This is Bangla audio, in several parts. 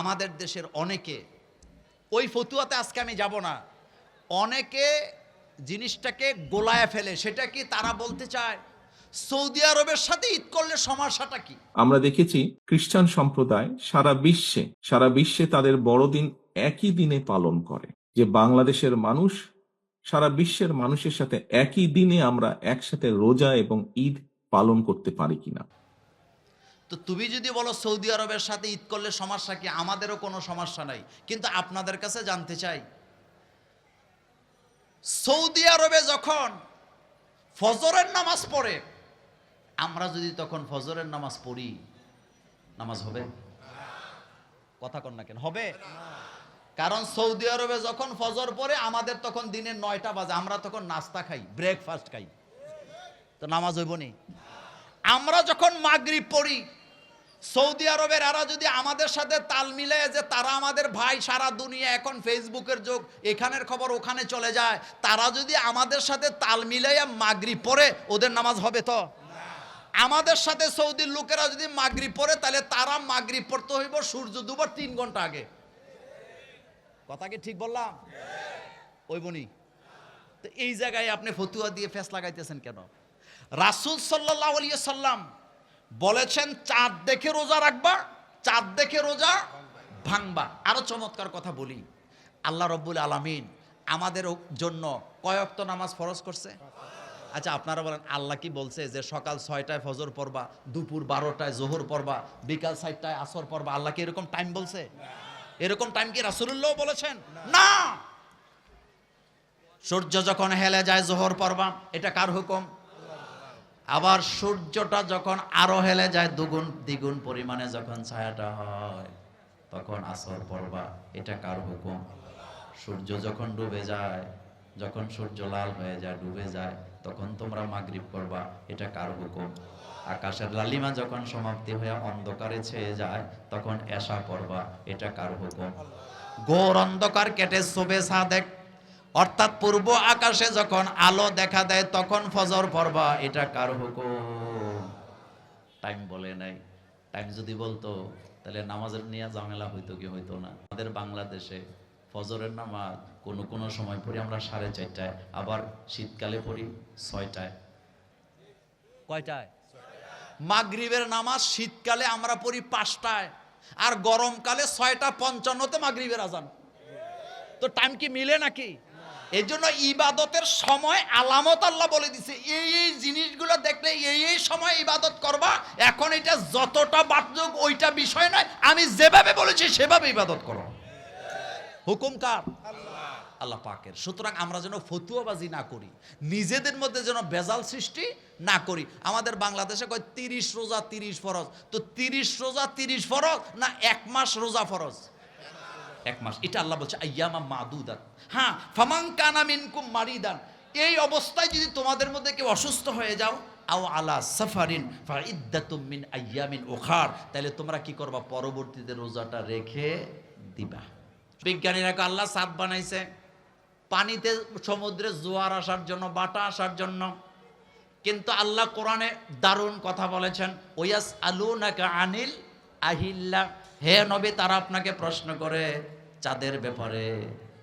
আমাদের দেশের অনেকে, ওই ফতুয়াতে আজকে আমি যাব না, অনেকে জিনিসটাকে গোলায় ফেলে, সেটা কি তারা বলতে চায়? সৌদি আরবের সাথে ঈদ করলে সমস্যাটা কি? আমরা দেখেছি খ্রিস্টান সম্প্রদায় সারা বিশ্বে সারা বিশ্বে তাদের বড়দিন একই দিনে পালন করে। যে বাংলাদেশের মানুষ, সারা বিশ্বের মানুষের সাথে একই দিনে আমরা একসাথে রোজা এবং ঈদ পালন করতে পারি কিনা। তো তুমি যদি বলো সৌদি আরবের সাথে ঈদ করলে সমস্যা কি? আমাদেরও কোনো সমস্যা নাই। কিন্তু আপনাদের কাছে জানতে চাই। সৌদি আরবে যখন ফজরের নামাজ পড়ে, আমরা যদি তখন ফজরের নামাজ পড়ি, নামাজ হবে? কথা কন না কেন, হবে? কারণ সৌদি আরবে যখন ফজর পড়ে, আমাদের তখন দিনের নয়টা বাজে, আমরা তখন নাস্তা খাই ব্রেকফাস্ট খাই। তো নামাজ হইব নি আমরা যখন মাগরিব পড়ি সৌদি আরবের এরা যদি আমাদের সাথে তাল মিলে যে তারা আমাদের ভাই সারা দুনিয়া এখন ফেসবুকের যুগ এখানের খবর ওখানে চলে যায় তারা যদি আমাদের সাথে তাল মিলাইয়া মাগরি পড়ে ওদের নামাজ হবে তো? আমাদের সাথে সৌদির লোকেরা যদি মাগরি পড়ে তাহলে তারা মাগরিব পড়তে হইব সূর্য দুবার তিন ঘণ্টা আগে। কথা কি ঠিক বললাম? ওই বনি। তো এই জায়গায় আপনি ফতুয়া দিয়ে ফেস লাগাইতেছেন কেন? রাসুল সাল্লাহ আলিয়া সাল্লাম বলেছেন, চাঁদ দেখে রোজা রাখবা, চাঁদ দেখে রোজা ভাঙবা। আরও চমৎকার কথা বলি। আল্লাহ রব্বুল আলামিন আমাদের জন্য কয়ক্ত নামাজ ফরজ করছে? আচ্ছা আপনারা বলেন, আল্লাহ কি বলছে যে সকাল ছয়টায় ফজর পড়বা, দুপুর বারোটায় জোহর পড়বা, বিকাল চারটায় আসর পড়বা? আল্লাহ কি এরকম টাইম বলছে? এরকম টাইম কি রাসুল্লাহ বলেছেন? না! সূর্য যখন হেলে যায়, জোহর পড়বা, এটা কার হুকুম? আবার সূর্যটা যখন আরও হেলে যায়, দুগুণ, দ্বিগুণ পরিমাণে যখন ছায়াটা হয়, তখন আসর পড়বা। এটা কার হুকুম? সূর্য যখন ডুবে যায়, যখন সূর্য লাল হয়ে যায়, ডুবে যায়, তখন তোমরা মাগরিব করবা এটা কার হুকুম? আকাশের লালিমা যখন সমাপ্তি হয়ে অন্ধকারে ছেয়ে যায়, তখন এসা করবা এটা কার হুকুম? ঘোর অন্ধকার কেটে শোভে সাদেক অর্থাৎ পূর্ব আকাশে যখন আলো দেখা দেয় তখন ফজর পড়বা এটা কার হুকুম? টাইম বলে নাই। টাইম যদি বলতো তাহলে নামাজের নিয়ে ঝামেলা হইতো কি হইতো না? আমাদের বাংলাদেশে ফজরের নামাজ কোনো কোনো সময় পড়ি আমরা সাড়ে চারটায় আবার শীতকালে পড়ি ছয়টায়। কয়টায়? মাগরিবের নামাজ শীতকালে আমরা পড়ি পাঁচটায় আর গরমকালে ছয়টা পঞ্চান্নতে মাগরিবের আজান। তো টাইম কি মিলে নাকি? এই জন্য ইবাদতের সময় আলামত আল্লাহ বলে দিছে এই এই জিনিসগুলো দেখলে এই এই সময় ইবাদত করবা এখন এটা যতটা বাধ্যক ওইটা বিষয় নয় আমি যেভাবে বলেছি সেভাবে ইবাদত করো। হুকুম কার? আল্লাহ। পাকের। সুতরাং আমরা যেন ফতুয়াবাজি না করি নিজেদের মধ্যে যেন বেজাল সৃষ্টি না করি। আমাদের বাংলাদেশে কয় তিরিশ রোজা তিরিশ ফরজ তো তিরিশ রোজা তিরিশ ফরজ না এক মাস রোজা ফরজ? এক মাস। এটা আল্লাহ বলছে আয়ামা মাদুদান হ্যাঁ ফামাং কানা মিনকুম মারিদান। এই অবস্থায় যদি তোমাদের মধ্যে কেউ অসুস্থ হয়ে যাও, আও আলা সাফারিন মিন আইয়ামিন ওখার তাহলে তোমরা কি করবা? পরবর্তীতে রোজাটা রেখে দিবা। বিজ্ঞানীরা আল্লাহ সাপ বানাইছে। পানিতে সমুদ্রে জোয়ার আসার জন্য, বাটা আসার জন্য। কিন্তু আল্লাহ কোরআনে দারুণ কথা বলেছেন ওয়াস আলু নাকা আনিল আহিল্লা। হে নবী, তারা আপনাকে প্রশ্ন করে চাঁদের ব্যাপারে,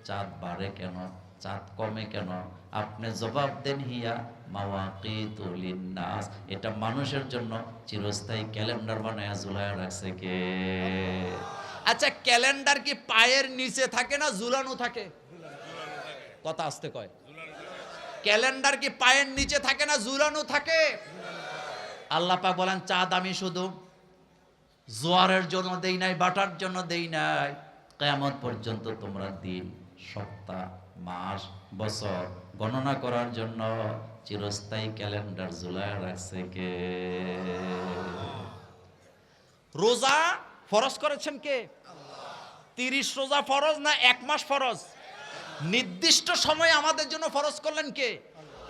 চাঁদ বাড়ে কেন? চাঁদ কমে কেন? আপনি জবাব দেন, হিয়া মাওয়াকিতুল নাস এটা মানুষের জন্য চিরস্থায়ী ক্যালেন্ডার বানায় ঝুলায় রাখছে কে? আচ্ছা ক্যালেন্ডার কি পায়ের নিচে থাকে না ঝুলানো থাকে? কথা আসতে কয়। ক্যালেন্ডার কি পায়ের নিচে থাকে না ঝুলানো থাকে? আল্লাহ বলেন, চাঁদ আমি শুধু জোয়ারের জন্য দেই নাই, বাটার জন্য দেই নাই। কেমন পর্যন্ত তোমরা দিন, সপ্তাহ, মাস, বছর গণনা করার জন্য চিরস্থায়ী ক্যালেন্ডার ঝুলায় রাখছে কে? রোজা ফরজ করেছেন কে? তিরিশ রোজা ফরজ না এক মাস ফরজ? নির্দিষ্ট সময় আমাদের জন্য ফরজ করলেন কে?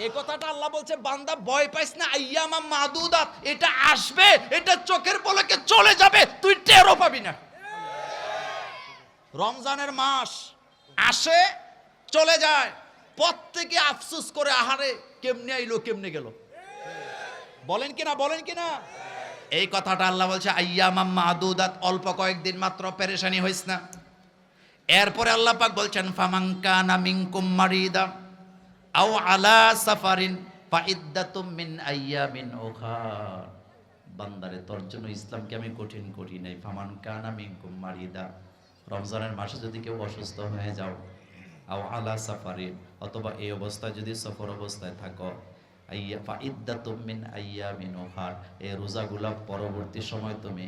এ কথাটা আল্লাহ বলছে, বান্দা ভয় পাইস না, আইয়ামা মাদুদাত, এটা আসবে, এটা চোখের পলকে চলে যাবে, তুই টেরও পাবি না। রমজানের মাস আসে, চলে যায়। প্রত্যেকে আফসুস করে, আহারে, কেমনে আইলো, কেমনে গেল? বলেন কিনা বলেন কিনা? এই কথাটা আল্লাহ বলছে, আইয়ামাম মাদুদাত অল্প কয়েকদিন মাত্র পেরেশানি হইস না। এরপরে আল্লাহ পাক বলছেন ফামাঙ্কানা মিনকুম মারিদা আও আলা সাফারিন ফাইদ্দাতুম মিন আইয়ামিন উখার বান্দারে, তোর জন্য ইসলামকে আমি কঠিন করি নাই। ফামান কানা মিনকুম মারিদা। রমজানের মাসে যদি কেউ অসুস্থ হয়ে যাও আলা সাফারি, অথবা এই অবস্থায় যদি সফর অবস্থায় থাকো এই রোজাগুলা পরবর্তী সময় তুমি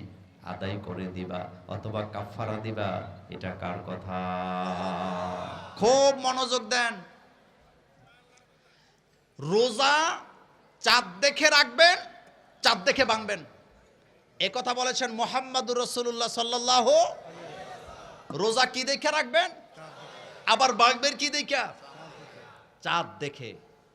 আদায় করে দিবা, অথবা কাফারা দিবা, এটা কার কথা? খুব মনোযোগ দেন। রোজা চাঁদ দেখে রাখবেন, চাঁদ দেখে ভাঙবেন। কথা বলেছেন মোহাম্মদুর রসুল্লাহ সাল্লাহ রোজা কি দেখে রাখবেন? আবার বাঘবের কি দেখা? চাঁদ দেখে।